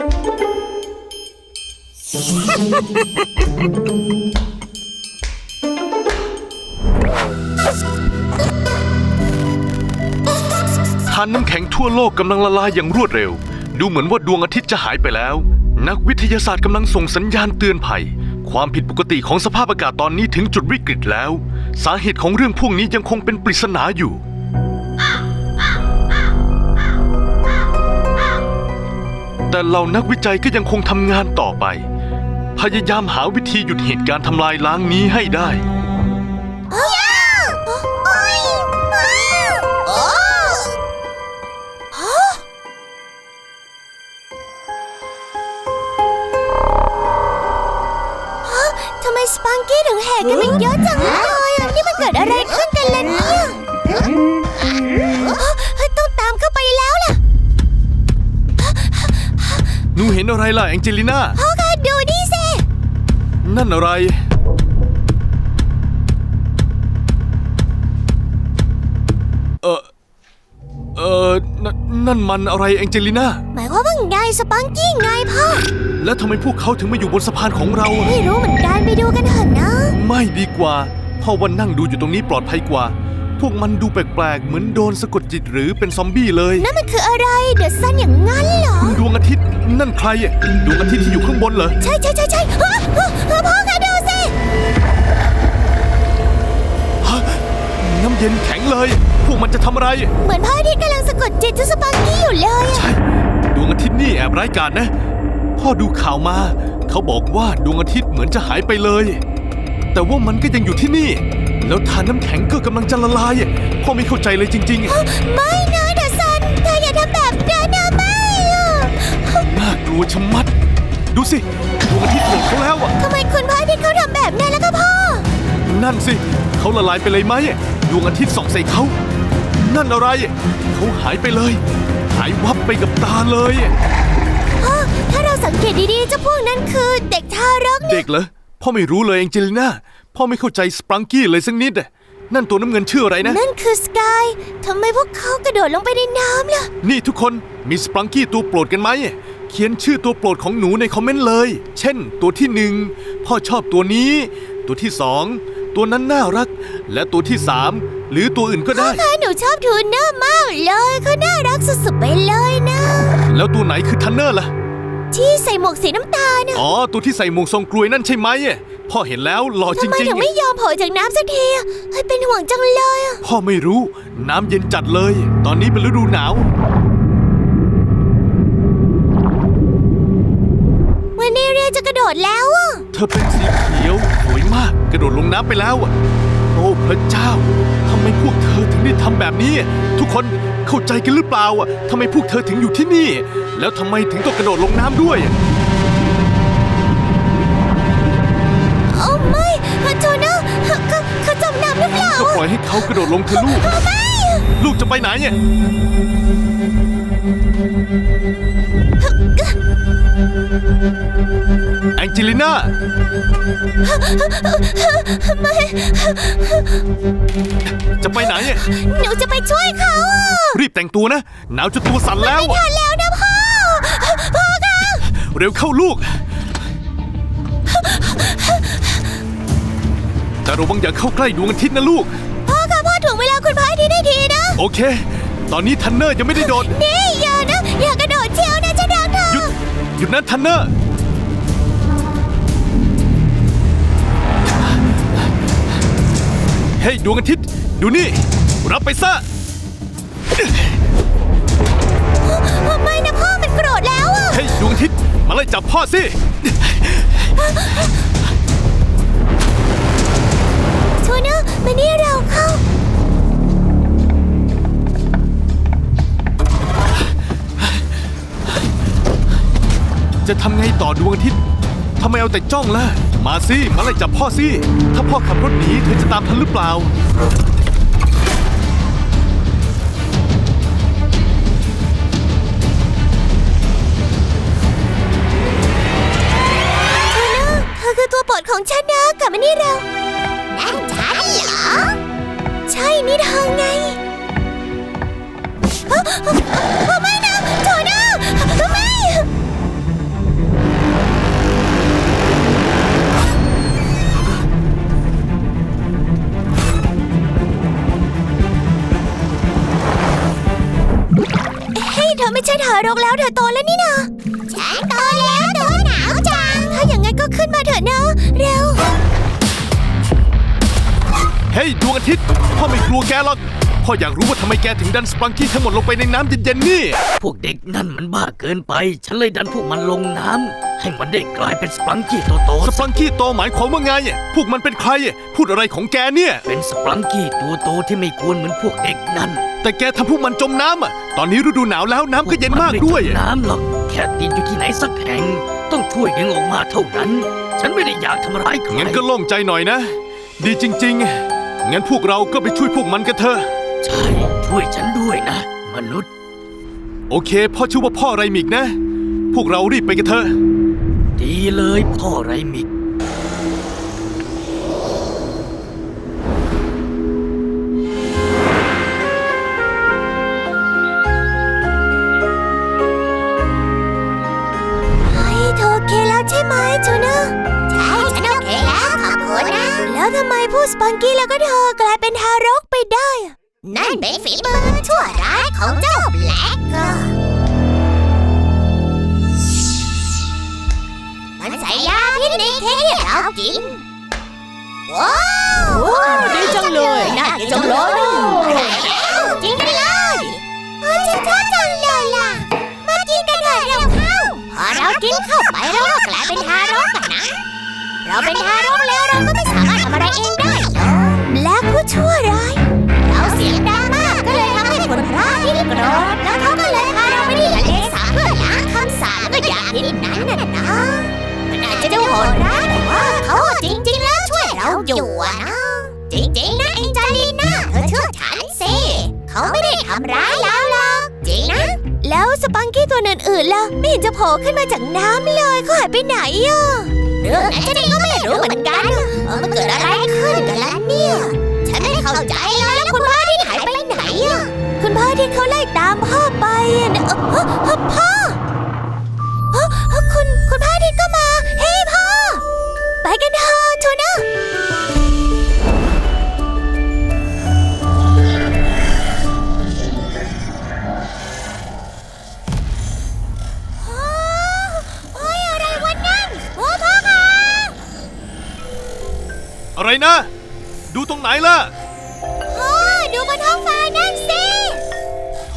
ทานน้ำแข็งทั่วโลกกำลังละลายอย่างรวดเร็ว ดูเหมือนว่าดวงอาทิตย์จะหายไปแล้ว นักวิทยาศาสตร์กำลังส่งสัญญาณเตือนภัย ความผิดปกติของสภาพอากาศตอนนี้ถึงจุดวิกฤตแล้ว สาเหตุของเรื่องพวกนี้ยังคงเป็นปริศนาอยู่ แต่เหล่านักวิจัยก็ยังคงทำงานต่อไป พยายามหาวิธีหยุดเหตุการณ์ทำลายล้างนี้ให้ได้ ทำไมสปังกี้ถึงแหกกันไปเยอะจังเลยอะนี่มันเกิดอะไรขึ้นกันล่ะเนี่ยเฮ้ยต้องตามเข้าไปแล้วล่ะห นูเห็นอะไรล่ะแองเจลิน่า พ่อคะดูนี่สิ นั่นอะไร เออเออนั่นนั่นมันอะไรแองเจลิน่า หมายความว่าไงสปังกี้ไงพ่อ แล้วทำไมพวกเขาถึงมาอยู่บนสะพานของเราอะไม่รู้เหมือนกันไปดูกันเถอะนะ ไม่ดีกว่า พ่อวันนั่งดูอยู่ตรงนี้ปลอดภัยกว่า พวกมันดูแปลกๆ เหมือนโดนสะกดจิตหรือเป็นซอมบี้เลย นั่นมันคืออะไร เดอะซันอย่างงั้นเหรอ ดวงอาทิตย์นั่นใครอะดวงอาทิตย์ที่อยู่ข้างบนเหรอ ใช่ใช่ใช่ใช่ฮะฮะฮะพ่อคะดูสิ ฮะน้ำเย็นแข็งเลย พวกมันจะทำอะไร เหมือนพ่อที่กำลังสะกดจิตเจ้าสปังกี้อยู่เลยอะใช่ดวงอาทิตย์นี่แอบร้ายกาจนะ พ่อดูข่าวมา เขาบอกว่าดวงอาทิตย์เหมือนจะหายไปเลย แต่ว่ามันก็ยังอยู่ที่นี่ แล้วทานน้ำแข็งก็กำลังจะละลายพ่อไม่เข้าใจเลยจริง ไม่นะเดอะซันเธออย่าทำแบบนั้นนะไม่อะๆ น่ากลัวชะมัด ดูสิดวงอาทิตย์โผล่เขาแล้วอะทำไมคุณพ่อที่เขาทำแบบนั้นแล้วก็พ่อ นั่นสิเขาละลายไปเลยไหมดวงอาทิตย์ส่องใส่เขานั่นอะไรเขาหายไปเลย หายวับไปกับตาเลยพ่อ ถ้าเราสังเกตดีๆเจ้าพวกนั้นคือเด็กทารกเนี่ยเด็กเหรอพ่อไม่รู้เลยแองเจลิน่า พ่อไม่เข้าใจสปรังกี้เลยสักนิดอะนั่นตัวน้ำเงินชื่ออะไรนะ นั่นคือสกาย ทำไมพวกเขากระโดดลงไปในน้ำล่ะ นี่ทุกคนมีสปรังกี้ตัวโปรดกันไหม เขียนชื่อตัวโปรดของหนูในคอมเมนต์เลย เช่น ตัวที่หนึ่งพ่อชอบตัวนี้ ตัวที่สองตัวนั้นน่ารัก และตัวที่สามหรือตัวอื่นก็ได้ ค่ะหนูชอบทูนเนอร์มากเลยเขาน่ารักสุดๆไปเลยนะ แล้วตัวไหนคือทันเนอร์ล่ะ ที่ใส่หมวกสีน้ำตาลน่ะ อ๋อ ตัวที่ใส่หมวกทรงกลวยนั่นใช่ไหม พ่อเห็นแล้วหล่อจทำไมริงถึงไม่ยอมโผล่จากน้ำสักทีอะเฮ้ยเป็นห่วงจังเลยอะๆ พ่อไม่รู้ น้ำเย็นจัดเลย ตอนนี้เป็นฤดูหนาว วันนี้เรียจะกระโดดแล้วอะเธอเป็นสีเขียวสวยมากกระโดดลงน้ำไปแล้วอะโอ้พระเจ้าทำไมพวกเธอถึงได้ทำแบบนี้ ทุกคนเข้าใจกันหรือเปล่าอะทำไมพวกเธอถึงอยู่ที่นี่ แล้วทำไมถึงต้องกระโดดลงน้ำด้วย ก็อะปล่อยให้เขากระโดดลงเธอะลูกไม่ลูกจะไปไหนเนี่ย แองเจลิน่าไม่จะไปไหนเนี่ย หนูจะไปช่วยเขาอะรีบแต่งตัวนะ หนาวจนตัวสั่นแล้วไม่ทันแล้วนะพ่อพ่อคะเร็วเข้าลูก แต่ระวังอย่าเข้าใกล้ดวงอาทิตย์นะลูก พ่อคะพ่อถ่วงเวลาคุณพ่อให้ทีได้ทีนะ โอเค ตอนนี้ทันเนอร์ยังไม่ได้โดด นี่อย่านะ อย่ากระโดดเชียวนะเจะดังเถอหยุดหยุดนะทันเนอร์ เฮ้ยดวงอาทิตย์ ดูนี่ รับไปซะ ไม่นะพ่อมันโกรธแล้วอะเฮ้ยดวงอาทิตย์ มาไล่จับพ่อสิ ทูเนอร์มานี่เราเข้า จะทำไงต่อดวงอาทิตย์ทำไมเอาแต่จ้องล่ะ มาสิมาไล่จับพ่อสิ ถ้าพ่อขับรถหนีเธอจะตามทันหรือเปล่า ทูเนอร์เธอคือตัวโปรดของฉันนะกลับมานี่เรานั่นฉันเหรอ ใช่นี่เธอไงไม่นะโจนาไม่เธอไม่ใช่ทารกแล้วเธอโตแล้วนี่นะฉันโตแล้วตัวหนาวจัง ถ้าอย่างงั้นก็ขึ้นมาเถอะนะ เร็ว เฮ้ยดวงอาทิตย์พ่อไม่กลัวแกหรอกพ่ออยากรู้ว่าทำไมแกถึงดันสปรังกี้ทั้งหมดลงไปในน้ำเย็นๆนี่ พวกเด็กนั่นมันบ้าเกินไป ฉันเลยดันพวกมันลงน้ำให้มันได้กลายเป็นสปรังกี้โตสปรังกี้โตหมายความว่าไงอะพวกมันเป็นใครอะพูดอะไรของแกเนี่ย ๆเป็นสปรังกี้ตัวโตที่ไม่กวนเหมือนพวกเด็กนั่นแต่แกทำพวกมันจมน้ำอะตอนนี้ฤดูหนาวแล้วน้ำก็เย็นมากด้วยพกนไจอะน้ำหรอกแค่ติดอยู่ที่ไหนสักแห่ง ต้องช่วยดึงออกมาเท่านั้น ฉันไม่ได้อยากทำร้ายใครงั้นก็โล่งใจหน่อยนะ ดีจริงๆ งั้นพวกเราก็ไปช่วยพวกมันกันเถอะ ใช่ ช่วยฉันด้วยนะ มนุษย์ โอเค พ่อชื่อว่าพ่อไรมิกนะ พวกเรารีบไปกันเถอะ ดีเลยพ่อไรมิก ปังกี้แล้วก็เธอกลายเป็นทารกไปได้อะนั่นเป็นฝีมือชั่วร้ายของเจ้าแบล็กเกอร์มันใส่ยาพิษในเค้กที่เรากิน ว้าวดีจังเลยน่ากินจังเลยจริงกันเลยเออฉันชอบจังเลยล่ะ มากินกันเถอะเร็วเข้า พอเรากินเข้าไปเราก็กลายเป็นทารกกันนะ เราเป็นทารกแล้วเราก็ไม่สามารถทำอะไรเองได้ห รอกแบล็กผู้ชั่วร้ายเราเสียงดังมากก็เลยทำให้คนพระที่โกรธแล้วเขาก็เลยพาเราไปที่ทะเลสาบเพื่อล้างคำสาปแล้วก็ยาพิษนั้นน่ะนะมันอาจจะดูโหดร้ายแต่ว่าเขาจริง ๆ แล้วช่วยเราอยู่อะนะจริงๆนะเอ็งจาลีน่าเธอเชื่อฉันสิเขาไม่ได้ทำร้ายเราหรอกจริงนะ แล้วสปังกี้ตัวอื่นๆล่ะไม่เห็นจะโผล่ขึ้นมาจากน้ำเลยเขาหายไปไหนอะเรื่องนั้นฉันเองก็ไม่รู้เหมือนกันเออมันเกิดอะไรขึ้นกันล่ะเนี่ยฉันไม่ เข้าใจเลยแล้วคุณพ่อที่หายไปไหนอะคุณพ่อที่เขาไล่ตามพ่อไปอะนะเออพ่อคุณคุณพ่อที่ก็มา เฮ้ยพ่อ ไปกันเถอะทูน่าโอ้ยอะไรวะนั่นโอ้พ่อคะอะไรนะ ดูตรงไหนล่ะ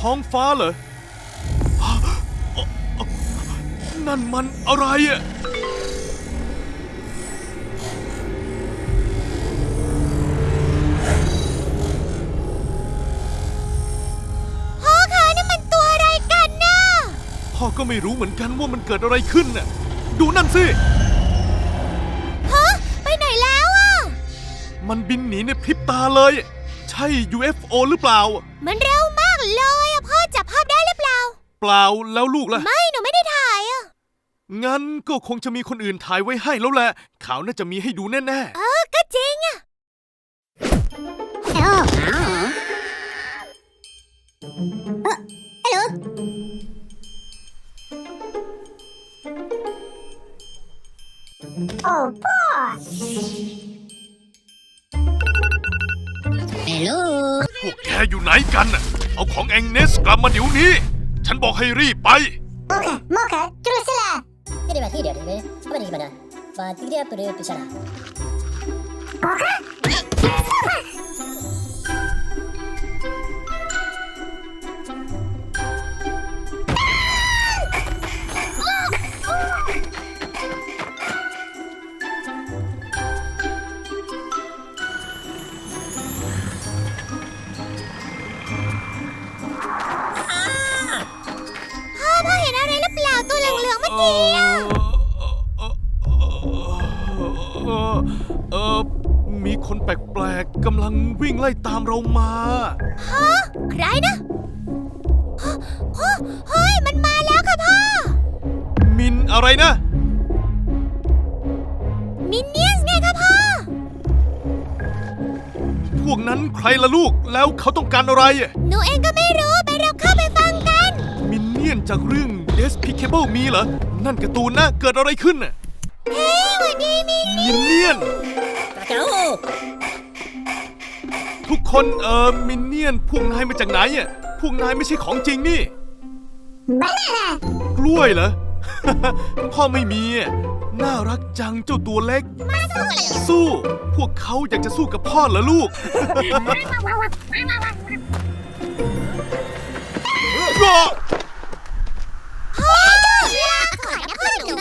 ท้องฟ้าเหรอ นั่นมันอะไรอะพ่อคะนั่นมันตัวอะไรกันน่ะ พ่อก็ไม่รู้เหมือนกันว่ามันเกิดอะไรขึ้นน่ะ ดูนั่นสิ ฮะ ไปไหนแล้วอะ มันบินหนีในพริบตาเลย ใช่ UFO หรือเปล่า มันเร็วมากเลย ปล่าแล้วลูกล่ะ ไม่หนูไม่ได้ถ่ายอะ งั้นก็คงจะมีคนอื่นถ่ายไว้ให้แล้วแหละข่าวน่าจะมีให้ดูแน่เออ ก็จริงอะๆพวกแกอยู่ไหนกันน่ะเอาของแองเนสกลับมาเดี๋ยวนี้ ฉันบอกให้รีบไป テレバヒーリアルね。カバリーバナ。バティリアプループシャラ。 พ่อ คนแปลกๆกำลังวิ่งไล่ตามเรามาฮะใครนะฮะฮะเฮ้ยมันมาแล้วค่ะพ่อ มินอะไรนะ มินเนี่ยนไงคะพ่อ พวกนั้นใครละลูกแล้วเขาต้องการอะไร หนูเองก็ไม่รู้ไปเราเข้าไปฟังกัน มินเนี่ยนจากเรื่อง Despicable มีเหรอ นั่นการ์ตูนนะเกิดอะไรขึ้นน่ะเฮ้ยวันนี้มินมินเนี่ยนา ทุกคนเอ่อมินเนี่ยนพวกนายมาจากไหนอะพวกนายไม่ใช่ของจริงนี่ บ้า กล้วยเหรอ พ่อไม่มีน่ารักจังเจ้าตัวเล็กสู้ พวกเขาอยากจะสู้กับพ่อเหรอลูก ว้าวว้าวว้าวว้าวพ่อรักขอนะพ่อหนู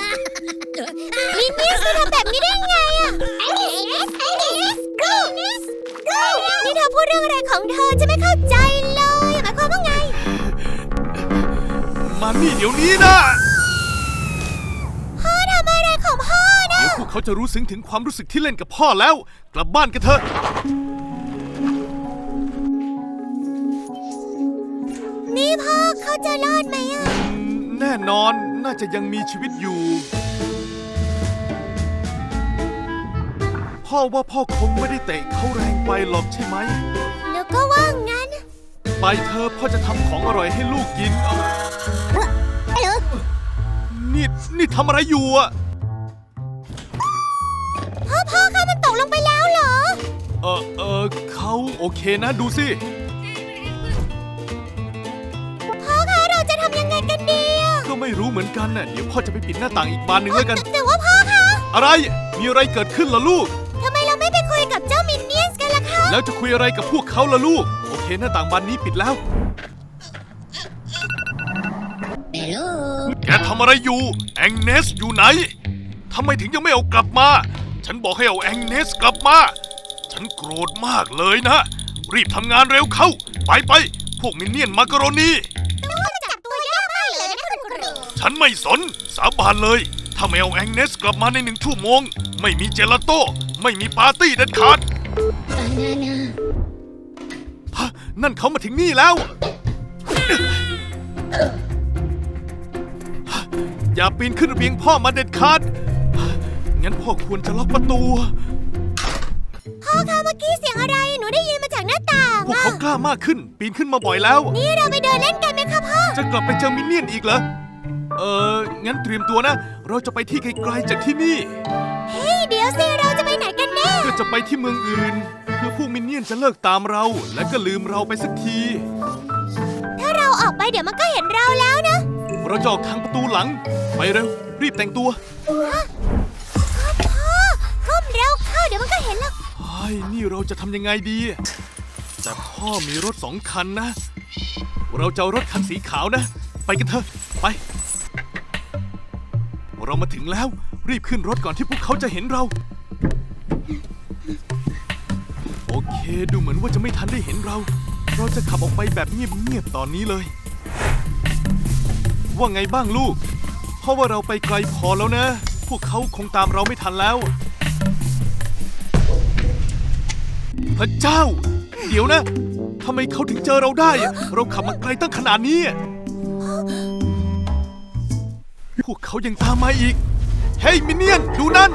มินนี่จะทำแบบนี้ได้ไงอะนี่เธอพูดเรื่องอะไรของเธอจะไม่เข้าใจเลย หมายความว่าไง มานี่เดี๋ยวนี้นะพ่อทำอะไรของพ่อนะ เดี๋ยวพวกเขาจะรู้ซึ้งถึงความรู้สึกที่เล่นกับพ่อแล้ว กลับบ้านกันเถอะ นี่พ่อเขาจะรอดไหมอะ แน่นอนน่าจะยังมีชีวิตอยู่ พ่อว่าพ่อคงไม่ได้เตะเขาแรงไปหรอกใช่ไหมหนูก็ว่างั้น ไปเธอะพ่อจะทำของอร่อยให้ลูกกินเอานี่นี่ทำอะไรอยู่อะพ่อพ่อคะมันตกลงไปแล้วเหรอ เออเออเขาโอเคนะดูสิ พ่อคะเราจะทำยังไงกันดีอะก็ไม่รู้เหมือนกันน่ะเดี๋ยวพ่อจะไปปิดหน้าต่างอีกบานหนึ่งแล้วกัน แต่แต่ว่าพ่อคะ อะไร มีอะไรเกิดขึ้นล่ะลูก แล้วจะคุยอะไรกับพวกเขาล่ะลูก โอเคหน้าต่างบานนี้ปิดแล้ว Hello. แกทำอะไรอยู่ แองเนสอยู่ไหนทำไมถึงยังไม่เอากลับมา ฉันบอกให้เอาแองเนสกลับมา ฉันโกรธมากเลยนะ รีบทำงานเร็วเข้า ไปไปๆพวกมินเนี่ยนมาการโรนี จับตัวยากมากเลยนะคุณครูฉันไม่สน สาบานเลย ถ้าไม่เอาแองเนสกลับมาในหนึ่งชั่วโมง ไม่มีเจลาโต้ ไม่มีปาร์ตี้เด็ดขาด Banana. ฮะนั่นเขามาถึงนี่แล้ว อย่าปีนขึ้นระเบียงพ่อมาเด็ดขาด งั้นพ่อควรจะล็อกประตู พ่อคะเมื่อกี้เสียงอะไร หนูได้ยินมาจากหน้าต่างพวกอะเขากล้ามากขึ้น ปีนขึ้นมาบ่อยแล้ว นี่เราไปเดินเล่นกันไหมคะพ่อ จะกลับไปเจอมินเนี่ยนอีกเหรอ เอองั้นเตรียมตัวนะ เราจะไปที่ไกลๆจากที่นี่ เฮ้ยเดี๋ยวสิ กันแน่เพื่อจะไปที่เมืองอื่น เพื่อพวกมินเนี่ยนจะเลิกตามเรา และก็ลืมเราไปสักที ถ้าเราออกไปเดี๋ยวมันก็เห็นเราแล้วนะ เราจะออกทางประตูหลัง ไปเร็ว รีบแต่งตัวพ่อก้มเร็วเข้าเดี๋ยวมันก็เห็นแล้วเฮ้ยนี่เราจะทำยังไงดี แต่พ่อมีรถสองคันนะ เราจะเอารถคันสีขาวนะ ไปกันเถอะ ไป เรามาถึงแล้ว รีบขึ้นรถก่อนที่พวกเขาจะเห็นเรา โอเค ดูเหมือนว่าจะไม่ทันได้เห็นเรา เราจะขับออกไปแบบเงียบๆตอนนี้เลย ว่าไงบ้างลูก เพราะว่าเราไปไกลพอแล้วนะ พวกเขาคงตามเราไม่ทันแล้ว พระเจ้า เดี๋ยวนะทำไมเขาถึงเจอเราได้ เราขับมาไกลตั้งขนาดนี้ พวกเขายังตามมาอีก เฮ้ยมินเนี่ยน ดูนั่น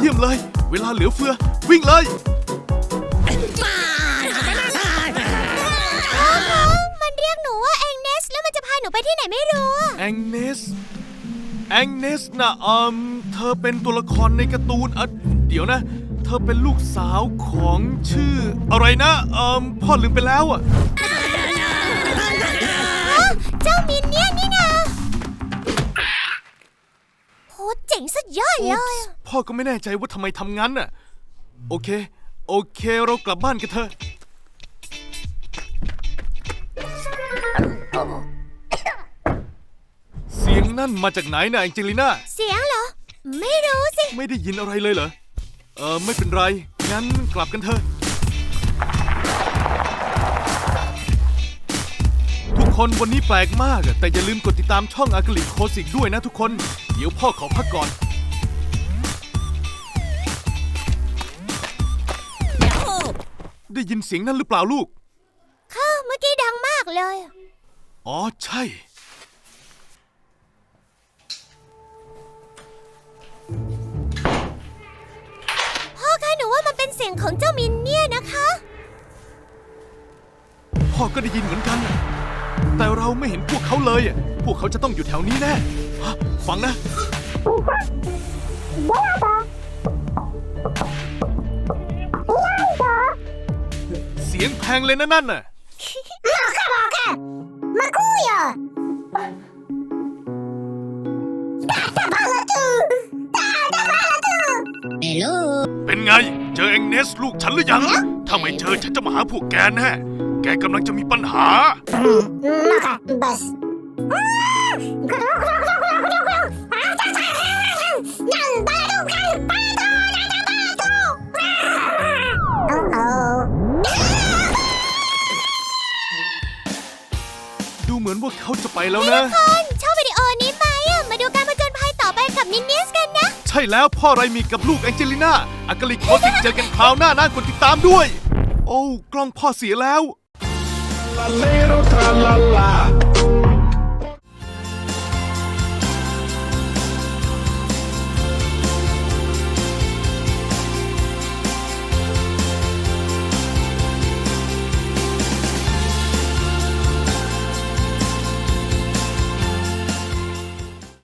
เยี่ยมเลย เวลาเหลือเฟือ วิ่งเลย มันเรียกหนูว่าแองเนส แล้วมันจะพาหนูไปที่ไหนไม่รู้อะแองเนส แองเนสนะเอืมเธอเป็นตัวละครในการ์ตูนอะเดี๋ยวนะ เธอเป็นลูกสาวของชื่อ อะไรนะเอืมพ่อลืมไปแล้วอะ เโหเจ๋งสุดยอดเลยอะพ่อก็ไม่แน่ใจว่าทำไมทำงั้นน่ะ โอเค โอเค เรากลับบ้านกันเถอะ เสียงนั่นมาจากไหนนะแองเจลิน่า เสียงเหรอ ไม่รู้สิ ไม่ได้ยินอะไรเลยเหรอ เออไม่เป็นไร งั้นกลับกันเถอะ ทุกคนวันนี้แปลกมากอะแต่อย่าลืมกดติดตามช่องอากลิโคสิกด้วยนะทุกคน เดี๋ยวพ่อขอพักก่อน ได้ยินเสียงนั่นหรือเปล่าลูกค่ะเมื่อกี้ดังมากเลย อ๋อใช่ พ่อคะหนูว่ามันเป็นเสียงของเจ้ามินเนี่ยนนะคะ พ่อก็ได้ยินเหมือนกันน่ะแต่เราไม่เห็นพวกเขาเลยอะพวกเขาจะต้องอยู่แถวนี้แน่ฮะ ฟังนะพสียงแพงเลยนะนั่นน่ะ Makuya! Hello. เป็นไง เจอเอ็งเนสลูกฉันหรือยัง ถ้าไม่เจอฉันจะมาหาพวกแกแน่ แกกำลังจะมีปัญหา Maka, bas. Nang balukan pato! Nang balukan! Oh-oh. ดูเหมือนว่าเขาจะไปแล้วนะคนชอบวิดีโอนี้ไหมอะมาดูการผจญภัยต่อไปกับนินนิสกันนะ ใช่แล้วพ่อไรมีกับลูกแองเจลิน่าอากาลิกโคสิกเจอกันคราวหน้านะกดติดตามด้วย โอ้ กล้องพ่อเสียแล้ว La little tra la la.